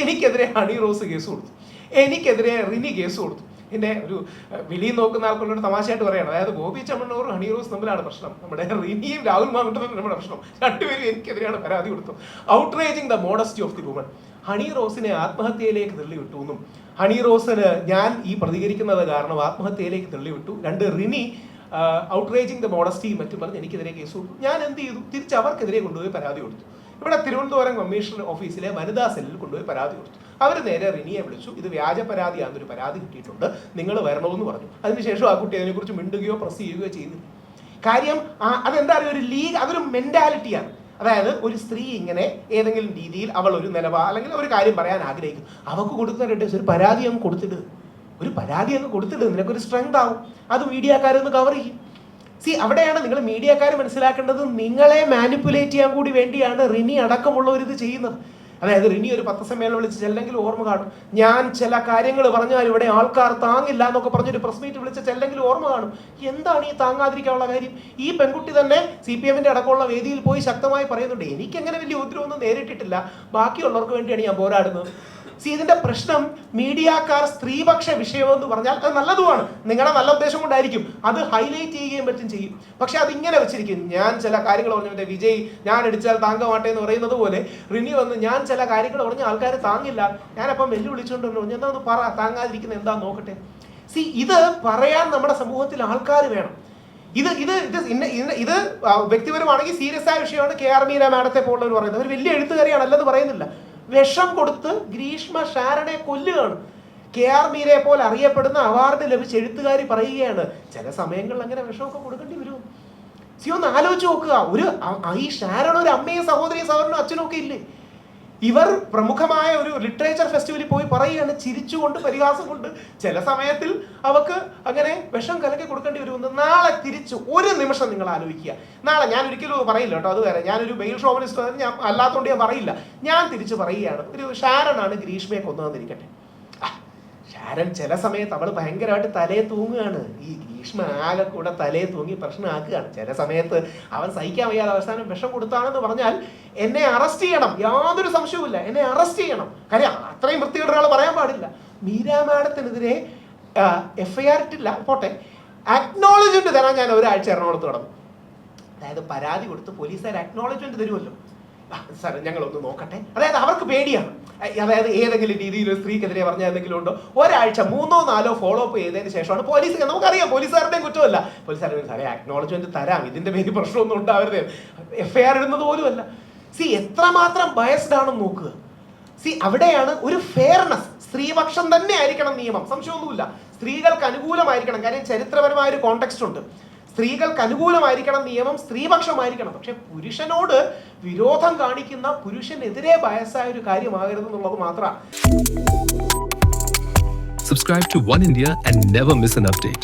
എനിക്കെതിരെ ഹണി റോസ് കേസ് കൊടുത്തു. എനിക്കെതിരെ റിനി കേസ് കൊടുത്തു. പിന്നെ ഒരു വെളിയിൽ നോക്കുന്ന ആൾക്കുള്ളൊരു തമാശയായിട്ട് പറയണം. അതായത് ഗോപി ചമ്മണ്ണൂർ ഹണി റോസ് തമ്മിലാണ് പ്രശ്നം. നമ്മുടെ റിനിയും രാഹുൽ മാമിട്ടും നമ്മുടെ പ്രശ്നം. രണ്ടുപേരും എനിക്കെതിരെയാണ് പരാതി കൊടുത്തത്. Outraging the modesty of the woman Honey റോസിനെ ആത്മഹത്യയിലേക്ക് തള്ളിവിട്ടു എന്നും ഹണി റോസിന് ഞാൻ ഈ പ്രതികരിക്കുന്നത് കാരണം ആത്മഹത്യയിലേക്ക് തള്ളിവിട്ടു. രണ്ട് റിനി ഔട്ട്റേജിങ് ദ മോഡസ്റ്റി മറ്റും പറഞ്ഞ് എനിക്കെതിരെ കേസ് കൊടുത്തു. ഞാൻ എന്ത് ചെയ്തു? തിരിച്ച് അവർക്കെതിരെ കൊണ്ടുപോയി പരാതി കൊടുത്തു. ഇവിടെ തിരുവനന്തപുരം കമ്മീഷൻ ഓഫീസിലെ വനിതാ സെല്ലിൽ കൊണ്ടുപോയി പരാതി കൊടുത്തു. അവർ നേരെ റിനിയെ വിളിച്ചു. ഇത് വ്യാജ പരാതിയാണെന്നൊരു പരാതി കിട്ടിയിട്ടുണ്ട്. നിങ്ങൾ വരണമെന്ന് പറഞ്ഞു. അതിനുശേഷം ആ കുട്ടി അതിനെക്കുറിച്ച് മിണ്ടുകയോ പ്രസ് ചെയ്യുകയോ ചെയ്യുന്നില്ല കാര്യം അതെന്താ പറയുക ഒരു ലീഗ് അതൊരു മെന്റാലിറ്റിയാണ് അതായത് ഒരു സ്ത്രീ ഇങ്ങനെ ഏതെങ്കിലും രീതിയിൽ അവൾ ഒരു നിലപാട് അല്ലെങ്കിൽ ഒരു കാര്യം പറയാൻ ആഗ്രഹിക്കും അവൾക്ക് കൊടുക്കുന്ന ഒരു പരാതി അങ്ങ് കൊടുത്തിട്ട് ഒരു പരാതി അങ്ങ് കൊടുത്തിട്ട് നിനക്കൊരു സ്ട്രെങ്ത് ആവും. അത് മീഡിയക്കാരൊന്ന് കവർ ചെയ്യും. സി അവിടെയാണ് നിങ്ങൾ മീഡിയക്കാർ മനസ്സിലാക്കേണ്ടത്. നിങ്ങളെ മാനിപ്പുലേറ്റ് ചെയ്യാൻ കൂടി വേണ്ടിയാണ് റിനി അടക്കമുള്ളവർ ഇത് ചെയ്യുന്നത്. അതായത് റിനി ഒരു പത്രസമ്മേളനം വിളിച്ച് ചെല്ലെങ്കിലും ഓർമ്മ കാണും. ഞാൻ ചില കാര്യങ്ങൾ പറഞ്ഞാൽ ഇവിടെ ആൾക്കാർ താങ്ങില്ല എന്നൊക്കെ പറഞ്ഞൊരു പ്രസ് മീറ്റ് വിളിച്ച് ചെല്ലെങ്കിലും ഓർമ്മ കാണും. എന്താണ് ഈ താങ്ങാതിരിക്കാനുള്ള കാര്യം? ഈ പെൺകുട്ടി തന്നെ സി പി എമ്മിന്റെ അടക്കമുള്ള വേദിയിൽ പോയി ശക്തമായി പറയുന്നുണ്ട് എനിക്ക് അങ്ങനെ വലിയ ഉപദ്രവമൊന്നും നേരിട്ടിട്ടില്ല. ബാക്കിയുള്ളവർക്ക് വേണ്ടിയാണ് ഞാൻ പോരാടുന്നത്. സി ഇതിന്റെ പ്രശ്നം മീഡിയക്കാർ സ്ത്രീപക്ഷ വിഷയമെന്ന് പറഞ്ഞാൽ അത് നല്ലതുമാണ്. നിങ്ങളുടെ നല്ല ഉദ്ദേശം കൊണ്ടായിരിക്കും. അത് ഹൈലൈറ്റ് ചെയ്യുകയും പറ്റും ചെയ്യും. പക്ഷെ അത് ഇങ്ങനെ വെച്ചിരിക്കും. ഞാൻ ചില കാര്യങ്ങൾ പറഞ്ഞു മറ്റേ വിജയ് ഞാൻ അടിച്ചാൽ താങ്കമാട്ടെ എന്ന് പറയുന്നത് പോലെ റിനി വന്ന് ഞാൻ ചില കാര്യങ്ങൾ പറഞ്ഞ ആൾക്കാർ താങ്ങില്ല. ഞാനപ്പം വെല്ലുവിളിച്ചുകൊണ്ട് പറഞ്ഞു എന്താ ഒന്ന് പറ താങ്ങാതിരിക്കുന്നത് എന്താ നോക്കട്ടെ? സി ഇത് പറയാൻ നമ്മുടെ സമൂഹത്തിൽ ആൾക്കാർ വേണം. ഇത് ഇത് ഇത് ഇത് വ്യക്തിപരമാണെങ്കിൽ സീരിയസ് ആയ വിഷയമാണ് കെ ആർ മീര മാഡത്തെ പോലുള്ളവർ പറയുന്നത്. അവർ വലിയ എഴുത്തുകാരിയാണ് അല്ലെന്ന് പറയുന്നില്ല. വിഷം കൊടുത്ത് ഗ്രീഷ്മ ഷാരനെ കൊല്ലുകയാണ്. കെ ആർ മീരയെ പോലെ അറിയപ്പെടുന്ന അവാർഡ് ലഭിച്ച എഴുത്തുകാരി പറയുകയാണ് ചില സമയങ്ങളിൽ അങ്ങനെ വിഷമൊക്കെ കൊടുക്കേണ്ടി വരും. സി ഒന്ന് ആലോചിച്ച് നോക്കുക. ഒരു ഈ ഷാരൺ ഒരു അമ്മയും സഹോദരിയും സഹോദരനും അച്ഛനും ഒക്കെ ഇല്ലേ? ഇവർ പ്രമുഖമായ ഒരു ലിറ്ററേച്ചർ ഫെസ്റ്റിവലിൽ പോയി പറയുകയാണ് ചിരിച്ചുകൊണ്ട് പരിഹാസം കൊണ്ട് ചില സമയത്തിൽ അവക്ക് അങ്ങനെ വിഷം കലക്കി കൊടുക്കേണ്ടി വരുമെന്ന് നാളെ തിരിച്ചു ഒരു നിമിഷം നിങ്ങൾ ആലോചിക്കുക. നാളെ ഞാൻ ഒരിക്കലും പറയില്ല കേട്ടോ അത് വേറെ ഞാനൊരു ബെയിൽ ഷോവനിസ്റ്റ് ഞാൻ അല്ലാത്തതുകൊണ്ട് ഞാൻ പറയില്ല. ഞാൻ തിരിച്ചു പറയുകയാണ്. ഒരു ഷാരനാണ് ഗ്രീഷ്മയെ കൊന്നതെന്നിരിക്കട്ടെ. ആ, ഷാരൻ ചില സമയത്ത് അവൾ ഭയങ്കരമായിട്ട് തലയെ തൂങ്ങുകയാണ്. ഈ ഗ്രീഷ്മ ആകെ കൂടെ തലയെ തൂങ്ങി പ്രശ്നമാക്കുകയാണ്. ചില സമയത്ത് അവൻ സഹിക്കാൻ വയ്യാതെ അവസാനം വിഷം കൊടുത്താണെന്ന് പറഞ്ഞാൽ എന്നെ അറസ്റ്റ് ചെയ്യണം. യാതൊരു സംശയവുമില്ല. എന്നെ അറസ്റ്റ് ചെയ്യണം. കാര്യം അത്രയും വൃത്തികേട് ഒരാൾ പറയാൻ പാടില്ല. മീര മാഡത്തിനെതിരെ എഫ് ഐ ആർ ഇട്ടില്ല. പോട്ടെ. അക്നോളജ്മെന്റ് തരാൻ ഞാൻ ഒരാഴ്ച എറണാകുളത്ത് കടന്നു അതായത് പരാതി കൊടുത്ത് പോലീസുകാർ അക്നോളജ്മെന്റ് തരുമല്ലോ. സാർ ഞങ്ങളൊന്ന് നോക്കട്ടെ. അതായത് അവർക്ക് പേടിയാണ്. അതായത് ഏതെങ്കിലും രീതിയിൽ ഒരു സ്ത്രീക്കെതിരെ പറഞ്ഞ എന്തെങ്കിലും ഉണ്ടോ? ഒരാഴ്ച മൂന്നോ നാലോ ഫോളോ അപ്പ് ചെയ്തതിന് ശേഷമാണ് പോലീസ് നമുക്കറിയാം പോലീസുകാരുടെയും കുറ്റമല്ല. പോലീസുകാരുടെ സാറേ അക്നോളജ്മെന്റ് തരാം. ഇതിന്റെ പേര് പ്രശ്നമൊന്നും ഉണ്ടാവരുത്. എഫ് ഐ ആർ ഇടുന്നത് പോലുമല്ല സി എത്രമാത്രം ബയസ്ഡ് ആണെന്ന് നോക്കുക. സി അവിടെയാണ് ഒരു ഫെയർനെസ് സ്ത്രീപക്ഷം തന്നെ ആയിരിക്കണം നിയമം. സംശയമൊന്നുമില്ല. സ്ത്രീകൾക്ക് അനുകൂലമായിരിക്കണം. കാര്യം ചരിത്രപരമായ ഒരു കോണ്ടെക്സ്റ്റ് ഉണ്ട്. സ്ത്രീകൾക്ക് അനുകൂലമായിരിക്കണം നിയമം സ്ത്രീപക്ഷമായിരിക്കണം പക്ഷെ പുരുഷനോട് വിരോധം കാണിക്കുന്ന പുരുഷനെതിരെ ബയസായ ഒരു കാര്യമാകരുത് എന്നുള്ളത് മാത്രമാണ് Subscribe to One India and never miss an update.